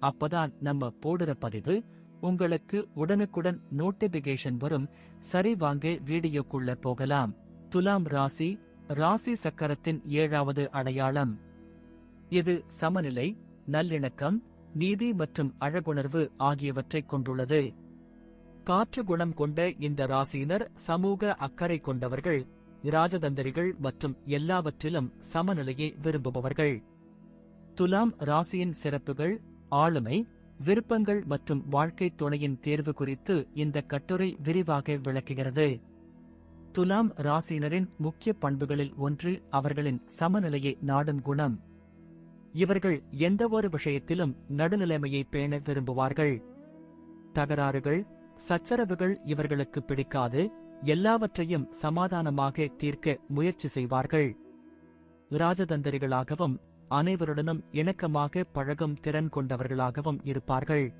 அப்பதான் நம்ம போடுற பதிவு உங்களுக்கு உடனுக்குடன் நோட்டிபிகேஷன் வரும். சரி வாங்க வீடியோக்குள்ள போகலாம். துலாம் ராசி ராசி சக்கரத்தின் ஏழாவது அடையாளம். இது சமநிலை நல்லிணக்கம் நீதி மற்றும் அழகுணர்வு ஆகியவற்றைக் கொண்டுள்ளது. காற்று குணம் கொண்ட இந்த ராசியினர் சமூக அக்கறை கொண்டவர்கள் ராஜதந்திரிகள் மற்றும் எல்லாவற்றிலும் சமநிலையை விரும்புபவர்கள். துலாம் ராசியின் சிறப்புகள் ஆளுமை விருப்பங்கள் மற்றும் வாழ்க்கை துணையின் தேர்வு குறித்து இந்த கட்டுரை விரிவாக விளக்குகிறது. துலாம் ராசியினரின் முக்கிய பண்புகளில் ஒன்று அவர்களின் சமநிலையை நாடும் குணம். இவர்கள் எந்தவொரு விஷயத்திலும் நடுநிலைமையை பேண விரும்புவார்கள். தகராறுகள் சச்சரவுகள் இவர்களுக்கு பிடிக்காது எல்லாவற்றையும் சமாதானமாக தீர்க்க முயற்சி செய்வார்கள். ராஜதந்திரிகளாகவும் அனைவருடனும் இணக்கமாக பழகும் திறன் கொண்டவர்களாகவும் இருப்பார்கள்.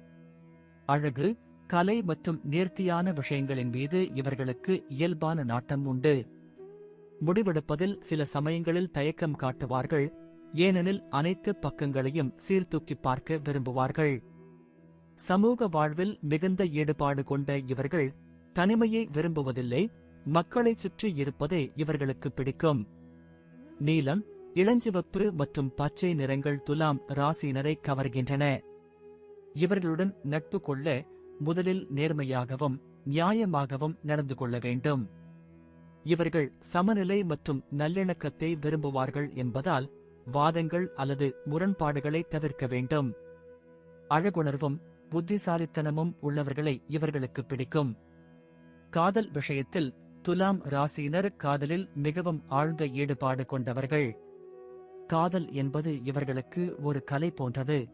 அழகு கலை மற்றும் நேர்த்தியான விஷயங்களின் மீது இவர்களுக்கு இயல்பான நாட்டம் உண்டு. முடிவெடுப்பதில் சில சமயங்களில் தயக்கம் காட்டுவார்கள் ஏனெனில் அனைத்து பக்கங்களையும் சீர்தூக்கி பார்க்க விரும்புவார்கள். சமூக வாழ்வில் மிகுந்த ஈடுபாடு கொண்ட இவர்கள் தனிமையை விரும்புவதில்லை மக்களைச் சுற்றி இருப்பதே இவர்களுக்கு பிடிக்கும். நீலம் இளஞ்சிவப்பு மற்றும் பச்சை நிறங்கள் துலாம் ராசியினரை கவர்கின்றன. இவர்களுடன் நட்பு கொள்ள முதலில் நேர்மையாகவும் நியாயமாகவும் நடந்து கொள்ள வேண்டும். இவர்கள் சமநிலை மற்றும் நல்லிணக்கத்தை விரும்புவார்கள் என்பதால் வாதங்கள் அல்லது முரண்பாடுகளை தவிர்க்க வேண்டும். அழகுணர்வும் புத்திசாலித்தனமும் உள்ளவர்களை இவர்களுக்கு பிடிக்கும். காதல் விஷயத்தில் துலாம் ராசியினர் காதலில் மிகவும் ஆழ்ந்த ஈடுபாடு கொண்டவர்கள். காதல் என்பது இவர்களுக்கு ஒரு கலை போன்றது.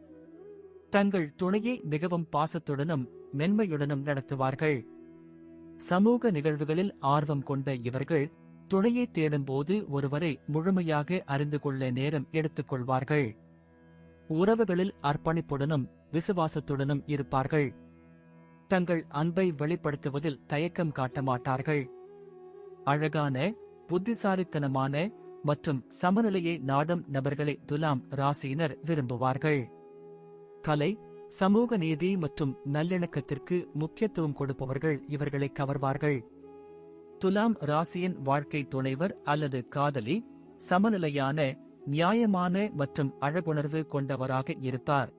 தங்கள் துணையை மிகவும் பாசத்துடனும் மென்மையுடனும் நடத்துவார்கள். சமூக நிகழ்வுகளில் ஆர்வம் கொண்ட இவர்கள் துணையை தேடும்போது ஒருவரை முழுமையாக அறிந்து கொள்ள நேரம் எடுத்துக் கொள்வார்கள் உறவுகளில் அர்ப்பணிப்புடனும் விசுவாசத்துடனும் இருப்பார்கள். தங்கள் அன்பை வெளிப்படுத்துவதில் தயக்கம் காட்ட மாட்டார்கள். அழகான புத்திசாலித்தனமான மற்றும் சமநிலையை நாடும் நபர்களை துலாம் ராசியினர் விரும்புவார்கள். கலை சமூக நீதி மற்றும் நல்லிணக்கத்திற்கு முக்கியத்துவம் கொடுப்பவர்கள் இவர்களை கவர்வார்கள். துலாம் ராசியின் வாழ்க்கை துணைவர் அல்லது காதலி சமநிலையான நியாயமான மற்றும் அழகுணர்வு கொண்டவராக இருப்பார்.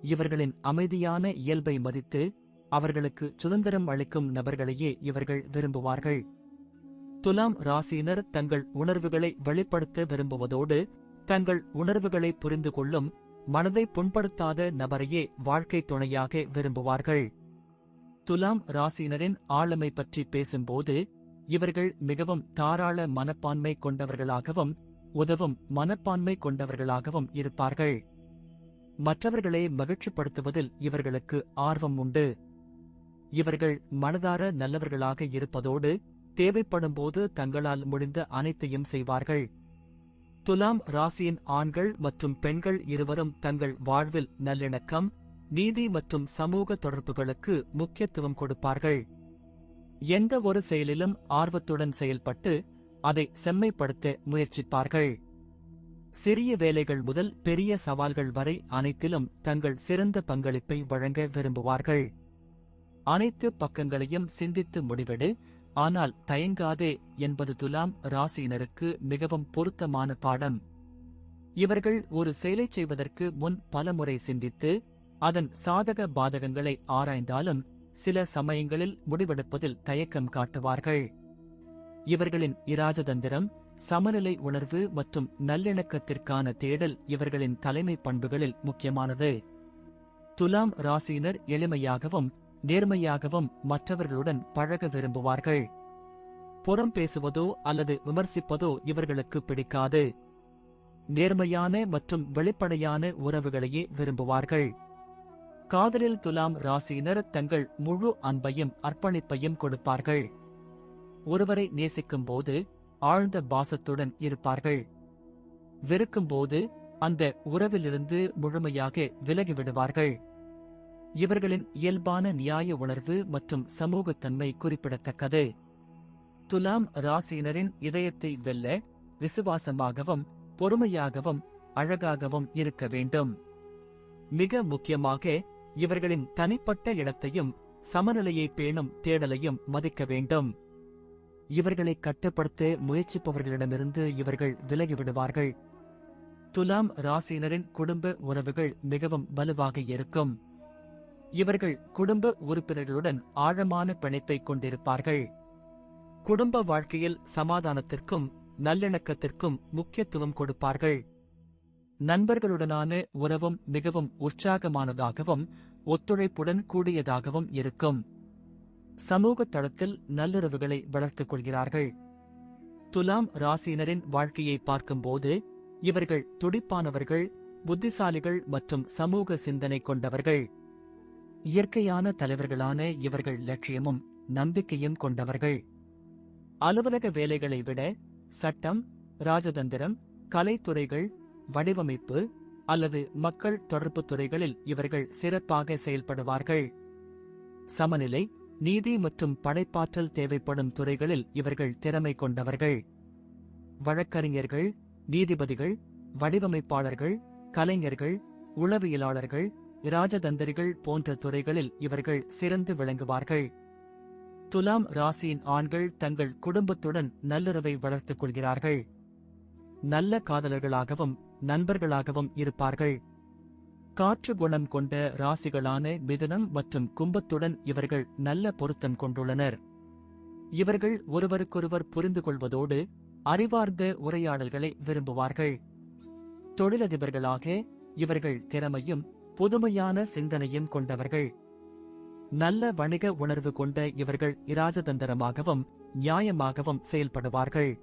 இவர்களின் அமைதியான இயல்பை மதித்து அவர்களுக்கு சுதந்திரம் அளிக்கும் நபர்களையே இவர்கள் விரும்புவார்கள். துலாம் ராசியினர் தங்கள் உணர்வுகளை வெளிப்படுத்த விரும்புவதோடு தங்கள் உணர்வுகளை புரிந்து கொள்ளும் மனதை புண்படுத்தாத நபரையே வாழ்க்கை துணையாக விரும்புவார்கள். துலாம் ராசியினரின் ஆளுமை பற்றி பேசும்போது இவர்கள் மிகவும் தாராள மனப்பான்மை கொண்டவர்களாகவும் உதவும் மனப்பான்மை கொண்டவர்களாகவும் இருப்பார்கள். மற்றவர்களை மகிழ்ச்சிப்படுத்துவதில் இவர்களுக்கு ஆர்வம் உண்டு. இவர்கள் மனதார நல்லவர்களாக இருப்பதோடு தேவைப்படும்போது தங்களால் முடிந்த அனைத்தையும் செய்வார்கள். துலாம் ராசியின் ஆண்கள் மற்றும் பெண்கள் இருவரும் தங்கள் வாழ்வில் நல்லிணக்கம் நீதி மற்றும் சமூக தொடர்புகளுக்கு முக்கியத்துவம் கொடுப்பார்கள். எந்த ஒரு செயலிலும் ஆர்வத்துடன் செயல்பட்டு அதை செம்மைப்படுத்த முயற்சிப்பார்கள். சிறிய வேலைகள் முதல் பெரிய சவால்கள் வரை அனைத்திலும் தங்கள் சிறந்த பங்களிப்பை வழங்க விரும்புவார்கள். அனைத்து பக்கங்களையும் சிந்தித்து முடிவெடு ஆனால் தயங்காதே என்பது துலாம் ராசியினருக்கு மிகவும் பொருத்தமான பாடம். இவர்கள் ஒரு செயலைச் செய்வதற்கு முன் பலமுறை சிந்தித்து அதன் சாதக பாதகங்களை ஆராய்ந்தாலும் சில சமயங்களில் முடிவெடுப்பதில் தயக்கம் காட்டுவார்கள். இவர்களின் இராஜதந்திரம் சமநிலை உணர்வு மற்றும் நல்லிணக்கத்திற்கான தேடல் இவர்களின் தலைமை பண்புகளில் முக்கியமானது. துலாம் ராசியினர் எளிமையாகவும் நேர்மையாகவும் மற்றவர்களுடன் பழக விரும்புவார்கள். புறம் பேசுவதோ அல்லது விமர்சிப்பதோ இவர்களுக்கு பிடிக்காது. நேர்மையான மற்றும் வெளிப்படையான உறவுகளையே விரும்புவார்கள். காதலில் துலாம் ராசியினர் தங்கள் முழு அன்பையும் அர்ப்பணிப்பையும் கொடுப்பார்கள். ஒருவரை நேசிக்கும் போது ஆழ்ந்த பாசத்துடன் இருப்பார்கள். வெறுக்கும்போது அந்த உறவிலிருந்து முழுமையாக விலகிவிடுவார்கள். இவர்களின் இயல்பான நியாய உணர்வு மற்றும் சமூகத்தன்மை குறிப்பிடத்தக்கது. துலாம் ராசியினரின் இதயத்தை வெல்ல விசுவாசமாகவும் பொறுமையாகவும் அழகாகவும் இருக்க வேண்டும். மிக முக்கியமாக இவர்களின் தனிப்பட்ட இடத்தையும் சமநிலையை பேணும் தேடலையும் மதிக்க வேண்டும். இவர்களை கட்டுப்படுத்த முயற்சிப்பவர்களிடமிருந்து இவர்கள் விலகிவிடுவார்கள். துலாம் ராசியினரின் குடும்ப உறவுகள் மிகவும் வலுவாக இருக்கும். இவர்கள் குடும்ப உறுப்பினர்களுடன் ஆழமான பிணைப்பை கொண்டிருப்பார்கள். குடும்ப வாழ்க்கையில் சமாதானத்திற்கும் நல்லிணக்கத்திற்கும் முக்கியத்துவம் கொடுப்பார்கள். நண்பர்களுடனான உறவும் மிகவும் உற்சாகமானதாகவும் ஒத்துழைப்புடன் கூடியதாகவும் இருக்கும். சமூக தளத்தில் நல்லுறவுகளை வளர்த்துக் கொள்கிறார்கள். துலாம் ராசியினரின் வாழ்க்கையை பார்க்கும்போது இவர்கள் துடிப்பானவர்கள் புத்திசாலிகள் மற்றும் சமூக சிந்தனை கொண்டவர்கள். இயற்கையான தலைவர்களான இவர்கள் லட்சியமும் நம்பிக்கையும் கொண்டவர்கள். அலுவலக வேலைகளை விட சட்டம் ராஜதந்திரம் கலைத்துறைகள் வடிவமைப்பு அல்லது மக்கள் தொடர்பு துறைகளில் இவர்கள் சிறப்பாக செயல்படுவார்கள். சமநிலை நீதி மற்றும் படைப்பாற்றல் தேவைப்படும் துறைகளில் இவர்கள் திறமை கொண்டவர்கள். வழக்கறிஞர்கள் நீதிபதிகள் வடிவமைப்பாளர்கள் கலைஞர்கள் உளவியலாளர்கள் இராஜதந்திரிகள் போன்ற துறைகளில் இவர்கள் சிறந்து விளங்குவார்கள். துலாம் ராசியின் ஆண்கள் தங்கள் குடும்பத்துடன் நல்லுறவை வளர்த்துக் கொள்கிறார்கள். நல்ல காதலர்களாகவும் நண்பர்களாகவும் இருப்பார்கள். காற்று குணம் கொண்ட ராசிகளான மிதுனம் மற்றும் கும்பத்துடன் இவர்கள் நல்ல பொருத்தம் கொண்டுள்ளனர். இவர்கள் ஒருவருக்கொருவர் புரிந்து கொள்வதோடு அறிவார்ந்த உரையாடல்களை விரும்புவார்கள். தொழிலதிபர்களாக இவர்கள் திறமையும் புதுமையான சிந்தனையும் கொண்டவர்கள். நல்ல வணிக உணர்வு கொண்ட இவர்கள் இராஜதந்திரமாகவும் நியாயமாகவும் செயல்படுவார்கள்.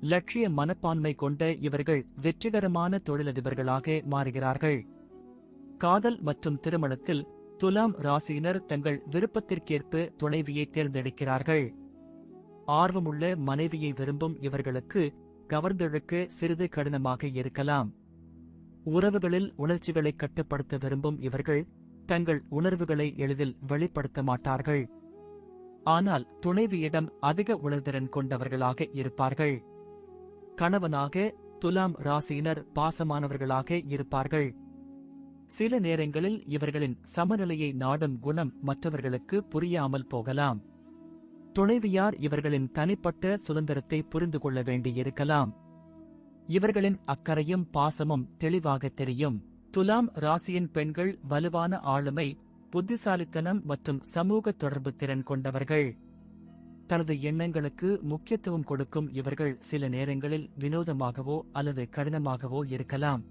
லட்சிய மனப்பான்மை கொண்ட இவர்கள் வெற்றிகரமான தொழிலதிபர்களாக மாறுகிறார்கள். காதல் மற்றும் திருமணத்தில் துலாம் ராசியினர் தங்கள் விருப்பத்திற்கேற்ப துணைவியை தேர்ந்தெடுக்கிறார்கள். ஆர்வமுள்ள மனைவியை விரும்பும் இவர்களுக்கு கவர்ந்தெழுக்க சிறிது கடினமாக இருக்கலாம். உறவுகளில் உணர்ச்சிகளை கட்டுப்படுத்த விரும்பும் இவர்கள் தங்கள் உணர்வுகளை எளிதில் வெளிப்படுத்த மாட்டார்கள். ஆனால் துணைவியிடம் அதிக உணர்திறன் கொண்டவர்களாக இருப்பார்கள். கணவனாக துலாம் ராசியினர் பாசமானவர்களாக இருப்பார்கள். சில நேரங்களில் இவர்களின் சமநிலையை நாடும் குணம் மற்றவர்களுக்கு புரியாமல் போகலாம். துணைவியார் இவர்களின் தனிப்பட்ட சுதந்திரத்தை புரிந்து கொள்ள வேண்டியிருக்கலாம். இவர்களின் அக்கறையும் பாசமும் தெளிவாக தெரியும். துலாம் ராசியின் பெண்கள் வலுவான ஆளுமை புத்திசாலித்தனம் மற்றும் சமூக தொடர்பு திறன் கொண்டவர்கள். தனது எண்ணங்களுக்கு முக்கியத்துவம் கொடுக்கும் இவர்கள் சில நேரங்களில் வினோதமாகவோ அல்லது கடினமாகவோ இருக்கலாம்.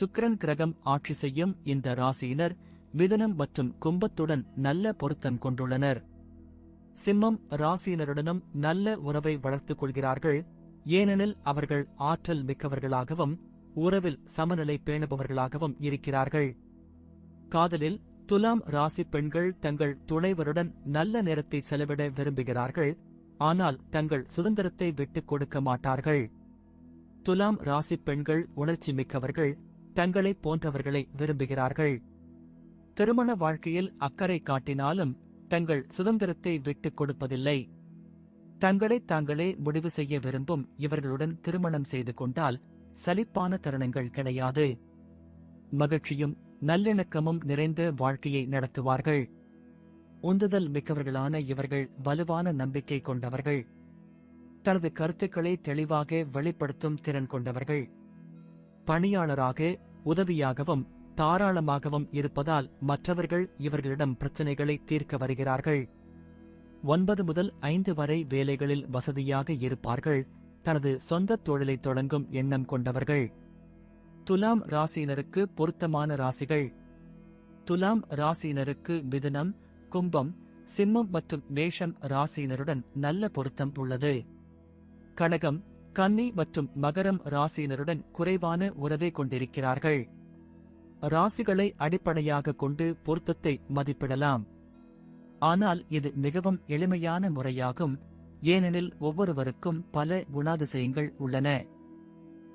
சுக்கரன் கிரகம் ஆட்சி செய்யும் இந்த ராசியினர் மிதனம் மற்றும் கும்பத்துடன் நல்ல பொருத்தம் கொண்டுள்ளனர். சிம்மம் ராசியினருடனும் நல்ல உறவை வளர்த்துக் கொள்கிறார்கள். ஏனெனில் அவர்கள் ஆற்றல் மிக்கவர்களாகவும் உறவில் சமநிலை பேணுபவர்களாகவும் இருக்கிறார்கள். காதலில் துலாம் ராசி பெண்கள் தங்கள் துணைவருடன் நல்ல நேரத்தை செலவிட விரும்புகிறார்கள் ஆனால் தங்கள் சுதந்திரத்தை விட்டுக் கொடுக்க மாட்டார்கள். துலாம் ராசி பெண்கள் உணர்ச்சி மிக்கவர்கள் தங்களை போன்றவர்களை விரும்புகிறார்கள். திருமண வாழ்க்கையில் அக்கறை காட்டினாலும் தங்கள் சுதந்திரத்தை விட்டுக் கொடுப்பதில்லை. தங்களை தாங்களே முடிவு செய்ய விரும்பும் இவர்களுடன் திருமணம் செய்து கொண்டால் சலிப்பான தருணங்கள் கிடையாது. மகிழ்ச்சியும் நல்லிணக்கமும் நிறைந்த வாழ்க்கையை நடத்துவார்கள். உந்துதல் மிக்கவர்களான இவர்கள் வலுவான நம்பிக்கை கொண்டவர்கள். தனது கருத்துக்களை தெளிவாக வெளிப்படுத்தும் திறன் கொண்டவர்கள். பணியாளராக உதவியாகவும் தாராளமாகவும் இருப்பதால் மற்றவர்கள் இவர்களிடம் பிரச்சனைகளை தீர்க்க வருகிறார்கள். ஒன்பது முதல் ஐந்து வரை வேலைகளில் வசதியாக இருப்பார்கள். தனது சொந்த தொழிலை தொடங்கும் எண்ணம் கொண்டவர்கள். துலாம் ராசியினருக்கு பொருத்தமான ராசிகள். துலாம் ராசியினருக்கு மிதுனம் கும்பம் சிம்மம் மற்றும் மேஷம் ராசியினருடன் நல்ல பொருத்தம் உள்ளது. கடகம் கன்னி மற்றும் மகரம் ராசியினருடன் குறைவான உறவை கொண்டிருக்கிறார்கள். ராசிகளை அடிப்படையாக கொண்டு பொருத்தத்தை மதிப்பிடலாம். ஆனால் இது மிகவும் எளிமையான முறையாகும் ஏனெனில் ஒவ்வொருவருக்கும் பல குணாதிசயங்கள் உள்ளன.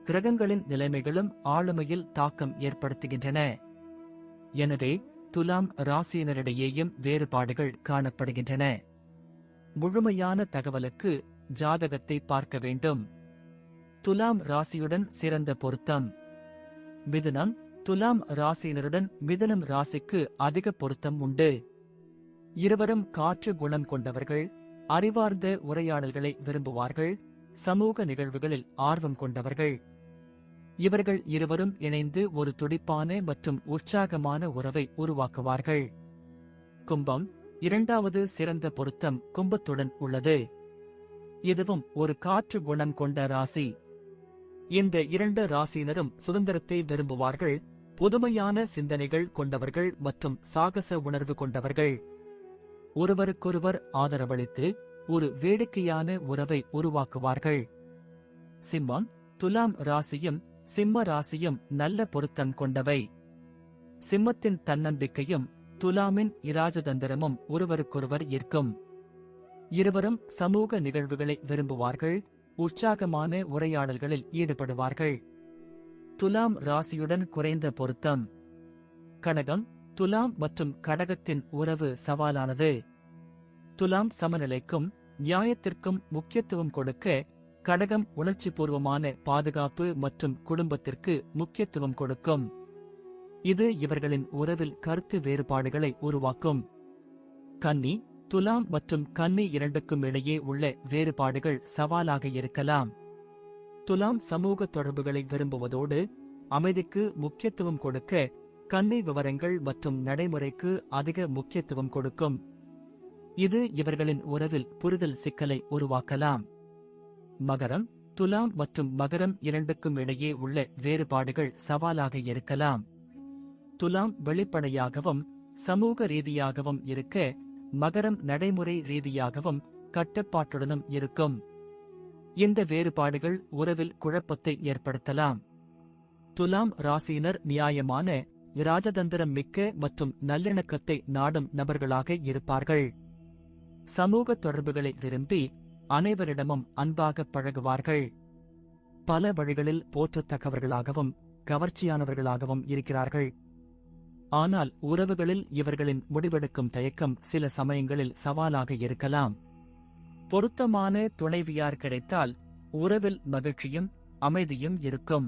கிரகங்களின் நிலைமைகளும் ஆளுமையில் தாக்கம் ஏற்படுத்துகின்றன. எனவே துலாம் ராசியினரிடையேயும் வேறுபாடுகள் காணப்படுகின்றன. முழுமையான தகவலுக்கு ஜாதகத்தை பார்க்க வேண்டும். துலாம் ராசியுடன் சிறந்த பொருத்தம். மிதுனம் துலாம் ராசியினருடன் மிதுனம் ராசிக்கு அதிக பொருத்தம் உண்டு. இருவரும் காற்று குணம் கொண்டவர்கள் அறிவார்ந்த உரையாடல்களை விரும்புவார்கள் சமூக நிகழ்வுகளில் ஆர்வம் கொண்டவர்கள். இவர்கள் இருவரும் இணைந்து ஒரு துடிப்பான மற்றும் உற்சாகமான உறவை உருவாக்குவார்கள். கும்பம் இரண்டாவது சிறந்த பொருத்தம் கும்பத்துடன் உள்ளது. இதுவும் ஒரு காற்று குணம் கொண்ட ராசி. இந்த இரண்டு ராசியினரும் சுதந்திரத்தை விரும்புவார்கள் புதுமையான சிந்தனைகள் கொண்டவர்கள் மற்றும் சாகச உணர்வு கொண்டவர்கள். ஒருவருக்கொருவர் ஆதரவளித்து ஒரு வேடிக்கையான உறவை உருவாக்குவார்கள். சிம்மம் துலாம் ராசியும் சிம்ம ராசியும் நல்ல பொருத்தம் கொண்டவை. சிம்மத்தின் தன்னம்பிக்கையும் துலாமின் இராஜதந்திரமும் ஒருவருக்கொருவர் ஈர்க்கும். இருவரும் சமூக நிகழ்வுகளை விரும்புவார்கள் உற்சாகமான உரையாடல்களில் ஈடுபடுவார்கள். துலாம் ராசியுடன் குறைந்த பொருத்தம். கடகம் துலாம் மற்றும் கடகத்தின் உறவு சவாலானது. துலாம் சமநிலைக்கும் நியாயத்திற்கும் முக்கியத்துவம் கொடுக்க கடகம் உணர்ச்சிபூர்வமான பாதுகாப்பு மற்றும் குடும்பத்திற்கு முக்கியத்துவம் கொடுக்கும். இது இவர்களின் உறவில் கருத்து வேறுபாடுகளை உருவாக்கும். கன்னி துலாம் மற்றும் கன்னி இரண்டுக்கும் இடையே உள்ள வேறுபாடுகள் சவாலாக இருக்கலாம். துலாம் சமூக தொடர்புகளை விரும்புவதோடு அமைதிக்கு முக்கியத்துவம் கொடுக்க கண்ணை விவரங்கள் மற்றும் நடைமுறைக்கு அதிக முக்கியத்துவம் கொடுக்கும். இது இவர்களின் உறவில் புரிதல் சிக்கலை உருவாக்கலாம். மகரம் துலாம் மற்றும் மகரம் இரண்டுக்கும் இடையே உள்ள வேறுபாடுகள் சவாலாக இருக்கலாம். துலாம் வெளிப்படையாகவும் சமூக ரீதியாகவும் இருக்க மகரம் நடைமுறை ரீதியாகவும் கட்டுப்பாட்டுடனும் இருக்கும். இந்த வேறுபாடுகள் உறவில் குழப்பத்தை ஏற்படுத்தலாம். துலாம் ராசியினர் நியாயமான இராஜதந்திரம் மிக்க மற்றும் நல்லிணக்கத்தை நாடும் நபர்களாக இருப்பார்கள். சமூக தொடர்புகளை விரும்பி அனைவரிடமும் அன்பாக பழகுவார்கள். பல வழிகளில் போற்றத்தக்கவர்களாகவும் கவர்ச்சியானவர்களாகவும் இருக்கிறார்கள். ஆனால் உறவுகளில் இவர்களின் முடிவெடுக்கும் தயக்கம் சில சமயங்களில் சவாலாக இருக்கலாம். பொருத்தமான துணைவியார் கிடைத்தால் உறவில் மகிழ்ச்சியும் அமைதியும் இருக்கும்.